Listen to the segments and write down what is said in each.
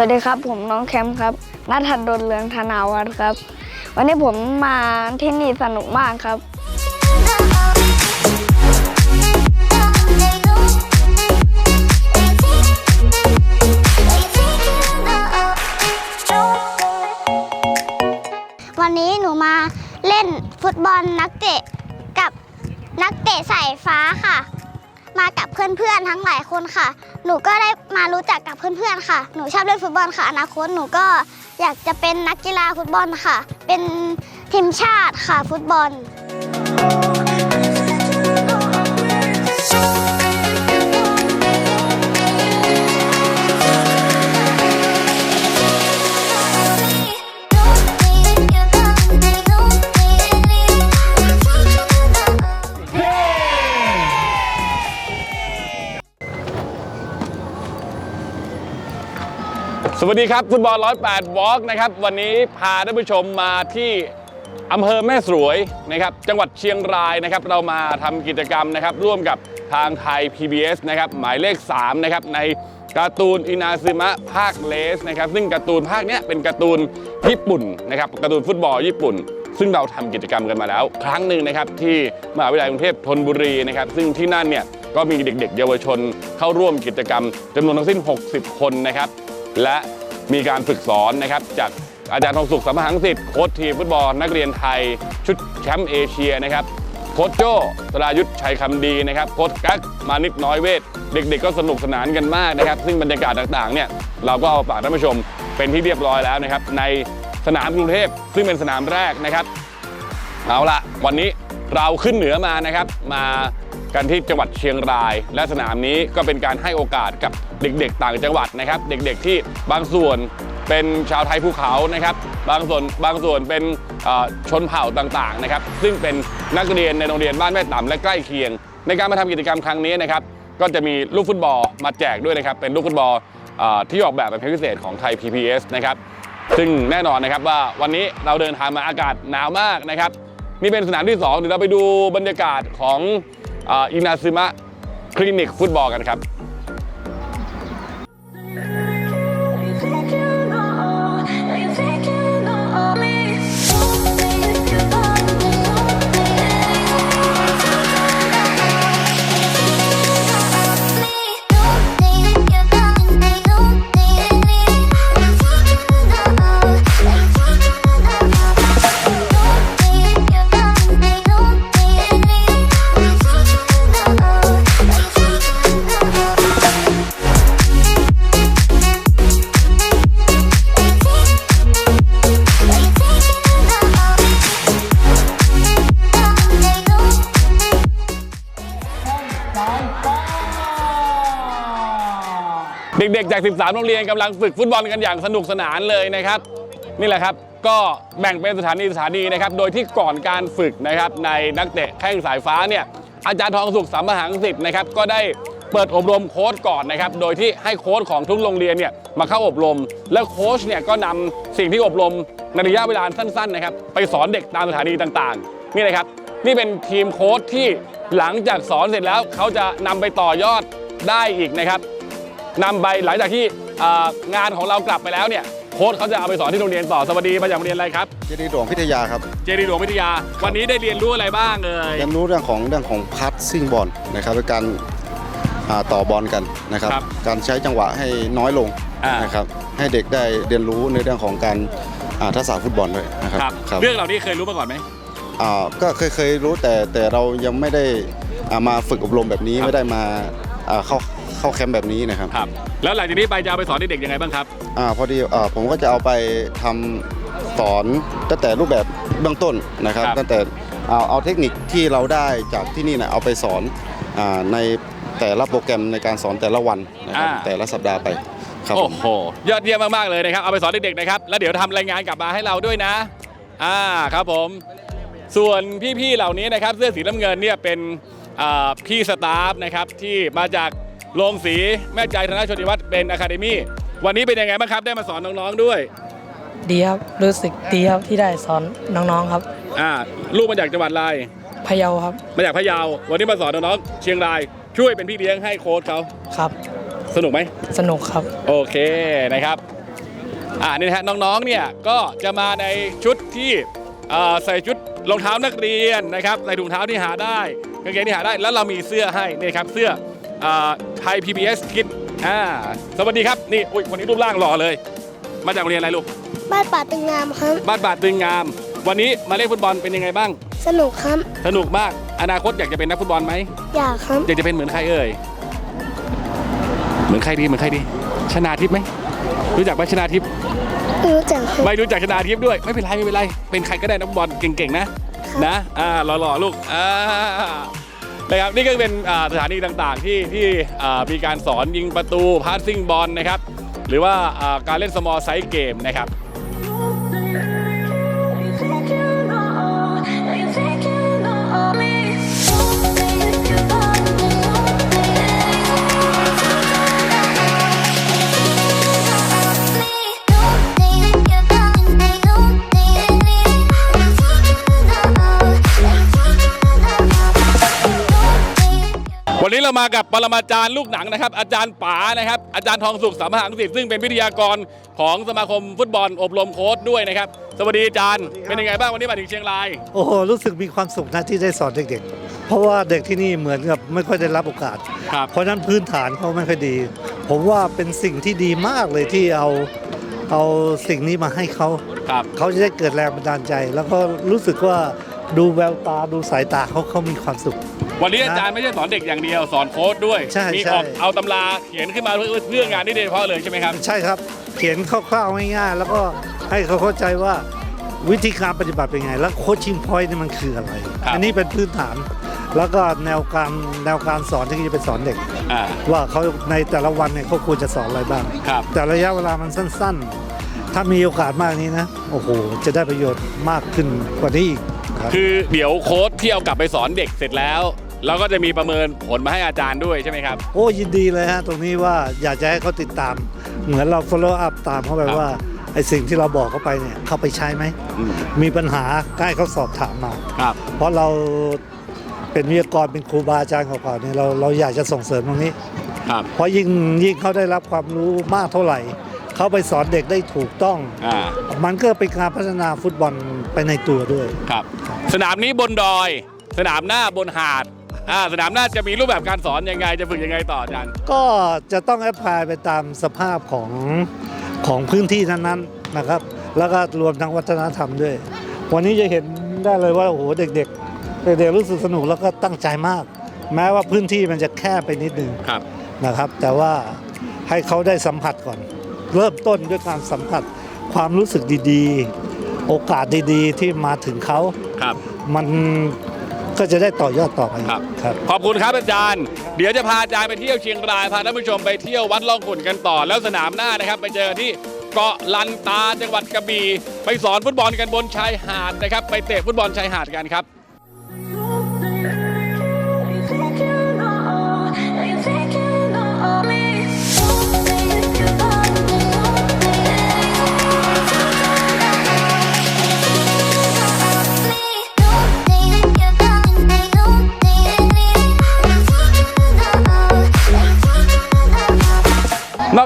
วัสดีครับ ผมน้องแคมป์ครับนัทดลเรืองธนาวัฒน์ครับ วันนี้ผมมาที่นี่สนุกมากครับ วันนี้หนูมาเล่นฟุตบอลนักเตะกับนักเตะสายฟ้าค่ะ มากับเพื่อนๆทั้งหลายคนค่ะ หนูก็ได้มารู้จักกับเพื่อนๆค่ะ หนูชอบเล่นฟุตบอลค่ะ อนาคตหนูก็อยากจะเป็นนักกีฬาฟุตบอลค่ะ เป็นทีมชาติค่ะฟุตบอล วัสดีครับฟุตบอล108วอล์กนะครับวันนี้พาท่านผู้ชมมาที่อำเภอแม่สวยนะครับจังหวัดเชียงรายนะครับเรามาทำกิจกรรมนะครับร่วมกับทางไทย PBS นะครับหมายเลข3นะครับในการ์ตูนอินาซึมะภาคเลสนะครับซึ่งการ์ตูนภาคเนี้ยเป็นการ์ตูนญี่ปุ่นนะครับการ์ตูนฟุตบอลญี่ปุ่น ซึ่งเราทำกิจกรรมกันมาแล้ว ครั้งหนึ่งนะครับที่มหาวิทยาลัยกรุงเทพธนบุรีนะครับซึ่งที่นั่นเนี่ยก็มีเด็กๆ เยาวชนเข้าร่วมกิจกรรมจำนวนทั้งสิ้น 60 คนนะครับและ มีการฝึกสอนนะครับจากอาจารย์ทองสุขสัมหังสิทธิ์โค้ชทีมฟุตบอลนักเรียนไทย ชุดแชมป์เอเชียนะครับโค้ชโจ้สรายุทธชัยคำดีนะครับโค้ชกั๊กมานิดน้อยเวท เด็กๆ ก็สนุกสนานกันมากนะครับ ซึ่งบรรยากาศต่างๆเนี่ยเราก็เอาฝากท่านผู้ชมเป็นที่เรียบร้อยแล้วนะครับ ในสนามกรุงเทพซึ่งเป็นสนามแรกนะครับเอาละวันนี้เราขึ้นเหนือมานะครับ มากันที่จังหวัดเชียงราย และสนามนี้ก็เป็นการให้โอกาสกับ เด็กๆ ต่างจังหวัดนะครับ เด็กๆที่บางส่วนเป็นชาวไทยภูเขานะครับ บางส่วนบางส่วนเป็นชนเผ่าต่างๆนะครับ ซึ่งเป็นนักเรียนในโรงเรียนบ้านแม่ต่ำและใกล้เคียง ในการมาทำกิจกรรมครั้งนี้นะครับ ก็จะมีลูกฟุตบอลมาแจกด้วยนะครับ เป็นลูกฟุตบอลที่ออกแบบเป็นพิเศษของไทย PPS นะครับ ซึ่งแน่นอนนะครับว่าวันนี้เราเดินทางมาอากาศหนาวมากนะครับ นี่เป็นสนามที่2เดี๋ยวเราไปดูบรรยากาศของอินาซึมะคลินิกฟุตบอลกันครับ เด็กๆจาก 13 โรงเรียนกำลังฝึกฟุตบอลกันอย่างสนุกสนานเลยนะครับ นี่แหละครับก็แบ่งเป็นสถานีสถานีนะครับ โดยที่ก่อนการฝึกนะครับในนักเตะแข้งสายฟ้าเนี่ยอาจารย์ทองสุขสัมหังสิทธิ์นะครับก็ได้เปิดอบรมโค้ชก่อนนะครับ โดยที่ให้โค้ชของทุกโรงเรียนเนี่ยมาเข้าอบรม แล้วโค้ชเนี่ยก็นำสิ่งที่อบรมในระยะเวลาสั้นๆนะครับไปสอนเด็กตามสถานีต่างๆ นี่นะครับ นี่เป็นทีมโค้ชที่หลังจากสอนเสร็จแล้วเขาจะนำไปต่อยอดได้อีกนะครับ นำไปหลังจากที่เอ่องานของเรากลับไปแล้วเนี่ยโค้ชเขาจะเอาไปสอนที่โรงเรียนต่อสวัสดีมาจากโรงเรียนอะไรครับเจดีย์หลวงพิทยาครับเจดีหลวงวิทยา วันนี้ได้เรียนรู้อะไรบ้างเอ่ยเรียนรู้เรื่องของเรื่องของพัสซิ่งบอลนะครับในการอ่าต่อบอลกันนะครับครับ การใช้จังหวะให้น้อยลงอ่านนะครับให้เด็กได้เรียนรู้ในเรื่องของการอ่าทักษะฟุตบอลด้วยนะครับครับครับเรื่องเหล่านี้เคยรู้มาก่อนไหมอ่าก็เคยเคยรู้แต่แต่เรายังไม่ได้อ่ามาฝึกอบรมแบบนี้ครับไม่ได้มาอ่าเข้า เข้าแคมป์แบบนี้นะครับครับ แล้วหลังจากนี้ไปจะเอาไปสอนเด็กๆยังไงบ้างครับอาพอดีอ่าผมก็จะเอาไปทำสอนตั้งแต่รูปแบบเบื้องต้นนะครับ ครับ ตั้งแต่เอาเอาเทคนิคที่เราได้จากที่นี่นะเอาไปสอนอาในแต่ละโปรแกรมในการสอนแต่ละวันนะครับแต่ละสัปดาห์ไปครับผโอ้ม โหยอดเยี่ยมมากๆเลยนะครับ เอาไปสอนเด็กๆนะครับ แล้วเดี๋ยวทำรายงานกลับมาให้เราด้วยนะ อ่าครับผม ส่วนพี่ๆเหล่านี้นะครับเสื้อสีน้ำเงินเนี่ยเป็นอ่าพี่สตาฟนะครับที่มาจาก โรงสีแม่ใจธนชนิวัฒน์เป็นอะคาเดมี่วันนี้เป็นยังไงบ้างครับ ได้มาสอนน้องๆด้วยดีครับรู้สึกดีครับที่ได้สอนน้องๆครับอ่าลูกมาจากจังหวัดอะไรพะเยาครับมาจากพะเยา วันนี้มาสอนน้องๆเชียงราย ช่วยเป็นพี่เลี้ยงให้โค้ชเขาครับ สนุกไหมสนุกครับ โอเคนะครับอ่านี่นะฮะน้องๆเนี่ยก็จะมาในชุดที่เอ่อใส่ชุดรองเท้านักเรียนนะครับใส่ถุงเท้าที่หาได้กางเกงที่หาได้แล้วเรามีเสื้อให้นี่ครับเสื้อ ไทย PBS Kids อ่าสวัสดีครับ นี่อุ้ยวันนี้รูปร่างหล่อเลย มาจากโรงเรียนอะไรลูก บ้านป่าตึงงามครับ บ้านบาดตึงงาม วันนี้มาเล่นฟุตบอลเป็นยังไงบ้าง สนุกครับสนุกมาก อนาคตอยากจะเป็นนักฟุตบอลไหม อยากครับอยากจะเป็นเหมือนใครเอ่ย เหมือนใครดีเหมือนใครดี ชนาทิพย์ไหม รู้จักไหมชนาทิพย์ไม่รู้จักครับ ไม่รู้จักชนาทิพย์ด้วย ไม่เป็นไรไม่เป็นไร เป็นใครก็ได้นักฟุตบอลเก่งๆนะ นะ อ่าหล่อๆลูก อ่า นะครับนี่ก็เป็นสถานีต่างๆ ที่ที่มีการสอนยิงประตูพาสซิ่งบอลนะครับหรือว่าการเล่นสมอลไซส์เกมนะครับ มากับปรมาจารย์ลูกหนังนะครับ อาจารย์ป๋านะครับ อาจารย์ทองสุขสามหางสิทธิ์ซึ่งเป็นวิทยากรของสมาคมฟุตบอลอบรมโค้ชด้วยนะครับ สวัสดีอาจารย์ เป็นยังไงบ้างวันนี้มาถึงเชียงราย โอ้โหรู้สึกมีความสุขนะที่ได้สอนเด็กๆ เพราะว่าเด็กที่นี่เหมือนกับไม่ค่อยได้รับโอกาส ครับ เพราะฉะนั้นพื้นฐานเขาไม่ค่อยดี ผมว่าเป็นสิ่งที่ดีมากเลยที่เอาเอาสิ่งนี้มาให้เขา ครับ เขาจะได้เกิดแรงบันดาลใจ แล้วก็รู้สึกว่าดูแววตาดูสายตาเขาเขามีความสุข วันนี้อาจารย์ไม่ใช่สอนเด็กอย่างเดียวสอนโค้ชด้วย ใช่มีใช่ออกเอาตำราเขียนขึ้นมาเพื่อเพื่องานนี้โดยเฉพาะเลยใช่ไหมครับ ใช่ครับ เขียนคร่าวๆง่ายๆแล้วก็ให้เขาเข้าใจว่าวิธีการปฏิบัติเป็นไง แล้วโคชชิงพอยต์นี่มันคืออะไร ครับ อันนี้เป็นพื้นฐาน แล้วก็แนวการแนวการสอนที่จะไปสอนเด็ก อ่า ว่าเขาในแต่ละวันเนี่ยเขาควรจะสอนอะไรบ้าง ครับ แต่ระยะเวลามันสั้นๆ ถ้ามีโอกาสมากนี้นะ โอ้โห จะได้ประโยชน์มากขึ้นกว่านี้อีกครับ คือเดี๋ยวโค้ชที่เอากลับไปสอนเด็กเสร็จแล้ว เราก็จะมีประเมินผลมาให้อาจารย์ด้วยใช่ไหมครับ โอ้ยินดีเลยฮะตรงนี้ว่าอยากจะให้เขาติดตาม เหมือนเรา follow up ตามเข้าไปครับว่าไอ้สิ่งที่เราบอกเขาไปเนี่ยเขาไปใช้ไหม อืม มีปัญหาก็ให้เขาสอบถามมา ครับ เพราะเราเป็นวิทยากรเป็นครูบาอาจารย์เก่าๆเนี่ยเราเราอยากจะส่งเสริมตรงนี้ ครับ เพราะยิ่งยิ่งเขาได้รับความรู้มากเท่าไหร่ เขาไปสอนเด็กได้ถูกต้อง อ่า มันก็เป็นการพัฒนาฟุตบอลไปในตัวด้วย ครับ สนามนี้บนดอย สนามหน้าบนหาด อ่าสนามหน้าจะมีรูปแบบการสอนยังไงจะฝึกยังไงต่ออาจารย์ก็จะต้องแอพพลายไปตามสภาพของของพื้นที่นั้นๆนะครับ แล้วก็รวมทั้งวัฒนธรรมด้วย วันนี้จะเห็นได้เลยว่าโอ้โหเด็กๆเด็กๆรู้สึกสนุกแล้วก็ตั้งใจมาก แม้ว่าพื้นที่มันจะแคบไปนิดนึงครับ นะครับ แต่ว่าให้เขาได้สัมผัสก่อน เริ่มต้นด้วยการสัมผัสความรู้สึกดีๆ โอกาสดีๆ ที่มาถึงเขา ครับ มัน ก็จะได้ต่อยอดต่อไปครับ ครับ ขอบคุณครับอาจารย์ เดี๋ยวจะพาอาจารย์ไปเที่ยวเชียงรายพาท่านผู้ชมไปเที่ยววัดล่องขุนกันต่อ แล้วสนามหน้านะครับ ไปเจอกันที่เกาะลันตาจังหวัดกระบี่ไปสอนฟุตบอลกันบนชายหาดนะครับ ไปเตะฟุตบอลชายหาดกันครับ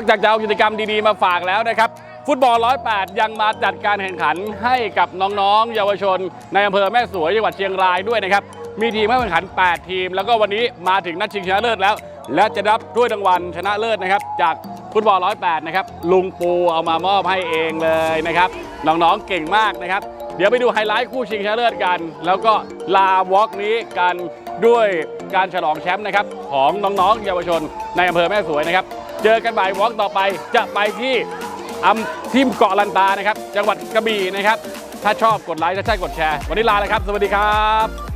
อกจากจะเอากิจกรรมดีๆมาฝากแล้วนะครับ ฟุตบอล 108 ยังมาจัดการแข่งขันให้กับน้องๆ เยาวชน ในอำเภอแม่สวยจังหวัดเชียงรายด้วยนะครับ มีทีมเข้แข่งขัน 8 ทีม แล้วก็วันนี้มาถึงนัดชิงชนะเลิศแล้ว และจะรับถ้วยรางวัลชนะเลิศนะครับ จากฟุตบอล 108 นะครับ ลุงปูเอามามอบให้เองเลยนะครับ น้องๆ เก่งมากนะครับ เดี๋ยวไปดูไฮไลท์คู่ชิงชนะเลิศกัน แล้วก็ลาวอล์กนี้กันด้วยการฉลองแชมป์นะครับของน้องๆ เยาวชนในอำเภอแม่สวยนะครับ เจอกันบ่ายวอล์กต่อไปจะไปที่อำทีมเกาะลันตานะครับ จังหวัดกระบี่นะครับ ถ้าชอบกดไลค์ถ้าใช่กดแชร์ วันนี้ลาแล้วครับ สวัสดีครับ